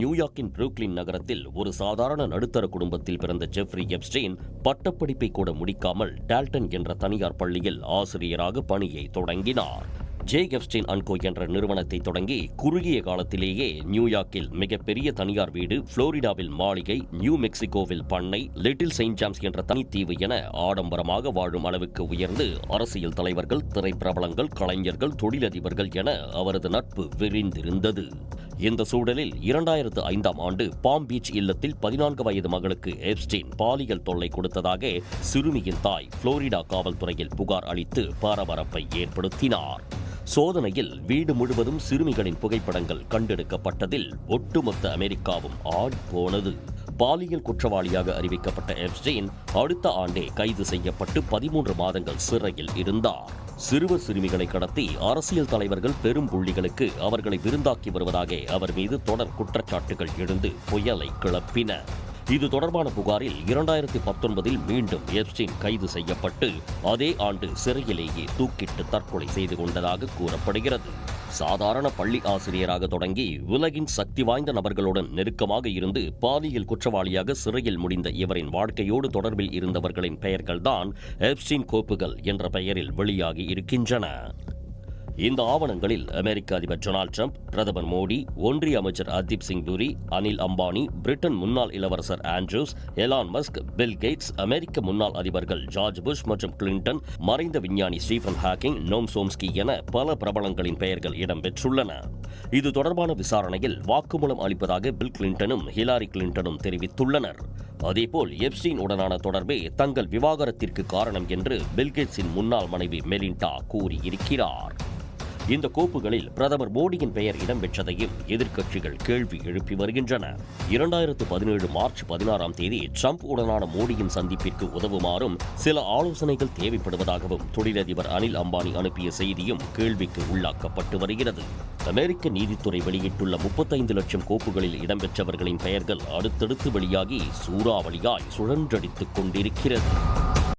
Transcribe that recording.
நியூயார்க்கின் Brooklyn நகரத்தில் ஒரு சாதாரண நடுத்தர குடும்பத்தில் பிறந்த ஜெஃப்ரி எப்ஸ்டெயின் பட்டப்படிப்பை கூட முடிக்காமல் டால்டன் என்ற தனியார் பள்ளியில் ஆசிரியராக பணியை தொடங்கினார். ஜே எப்ஸ்டெயின் அன்கோ என்ற நிறுவனத்தை தொடங்கி குறுகிய காலத்திலேயே நியூயார்க்கில் மிகப்பெரிய தனியார் வீடு புளோரிடாவில் மாளிகை நியூ மெக்சிகோவில் பண்ணை லிட்டில் செயின்ட் ஜாம்ஸ் என்ற தனித்தீவு என ஆடம்பரமாக வாழும் அளவுக்கு உயர்ந்து அரசியல் தலைவர்கள் திரைப்பிரபலங்கள் கலைஞர்கள் தொழிலதிபர்கள் என அவரது நட்பு விரிந்திருந்தது. இந்த சூழலில் இரண்டாயிரத்து ஐந்தாம் ஆண்டு பாம் பீச் இல்லத்தில் பதினான்கு வயது மகளுக்கு எப்ஸ்டீன் பாலியல் தொல்லை கொடுத்ததாக சிறுமியின் தாய் புளோரிடா காவல்துறையில் புகார் அளித்து பரபரப்பை ஏற்படுத்தினார். சோதனையில் வீடு முழுவதும் சிறுமிகளின் புகைப்படங்கள் கண்டெடுக்கப்பட்டதில் ஒட்டுமொத்த அமெரிக்காவும் ஆட் போனது. பாலியல் குற்றவாளியாக அறிவிக்கப்பட்ட எப்ஸ்டெயின் அடுத்த ஆண்டே கைது செய்யப்பட்டு பதிமூன்று மாதங்கள் சிறையில் இருந்தார். சிறுவர் சிறுமிகளை கடத்தி அரசியல் தலைவர்கள் பெரும் புள்ளிகளுக்கு அவர்களை விருந்தாக்கி வருவதாக அவர் மீது தொடர் குற்றச்சாட்டுகள் எழுந்து புயலை கிளப்பின. இது தொடர்பான புகாரில் இரண்டாயிரத்தி பத்தொன்பதில் மீண்டும் எப்ஸ்டீன் கைது செய்யப்பட்டு அதே ஆண்டு சிறையிலேயே தூக்கிட்டு தற்கொலை செய்து கொண்டதாக கூறப்படுகிறது. சாதாரண பள்ளி ஆசிரியராக தொடங்கி உலகின் சக்தி வாய்ந்த நபர்களுடன் நெருக்கமாக இருந்து பாலியல் குற்றவாளியாக சிறையில் முடிந்த இவரின் வாழ்க்கையோடு தொடர்பில் இருந்தவர்களின் பெயர்கள்தான் எப்ஸ்டீன் கோப்புகள் என்ற பெயரில் வெளியாகி இருக்கின்றன. இந்த ஆவணங்களில் அமெரிக்க அதிபர் டொனால்ட் ட்ரம்ப் பிரதமர் மோடி ஒன்றிய அமைச்சர் அர்தீப் சிங் புரி அனில் அம்பானி பிரிட்டன் முன்னாள் இளவரசர் Andrews Elon Musk Bill Gates அமெரிக்க முன்னாள் அதிபர்கள் ஜார்ஜ் புஷ் மற்றும் கிளின்டன் மறைந்த விஞ்ஞானி ஸ்டீஃபன் ஹாக்கிங் நோம் சோம்ஸ்கி என பல பிரபலங்களின் பெயர்கள் இடம்பெற்றுள்ளன. இது தொடர்பான விசாரணையில் வாக்குமூலம் அளிப்பதாக பில் கிளின்டனும் ஹிலாரி கிளின்டனும் தெரிவித்துள்ளனர். அதேபோல் எப்ஸ்டீன் உடனான தொடர்பே தங்கள் விவாகரத்திற்கு காரணம் என்று பில்கேட்ஸின் முன்னாள் மனைவி மெலிண்டா கூறியிருக்கிறார். இந்த கோப்புகளில் பிரதமர் மோடியின் பெயர் இடம்பெற்றதையும் எதிர்க்கட்சிகள் கேள்வி எழுப்பி வருகின்றன. இரண்டாயிரத்து பதினேழு மார்ச் பதினாறாம் தேதி ட்ரம்ப் உடனான மோடியின் சந்திப்பிற்கு உதவுமாறும் சில ஆலோசனைகள் தேவைப்படுவதாகவும் தொழிலதிபர் அனில் அம்பானி அனுப்பிய செய்தியும் கேள்விக்கு உள்ளாக்கப்பட்டு வருகிறது. அமெரிக்க நீதித்துறை வெளியிட்டுள்ள முப்பத்தைந்து லட்சம் கோப்புகளில் இடம்பெற்றவர்களின் பெயர்கள் அடுத்தடுத்து வெளியாகி சூறாவளியாய் சுழன்றடித்துக் கொண்டிருக்கிறது.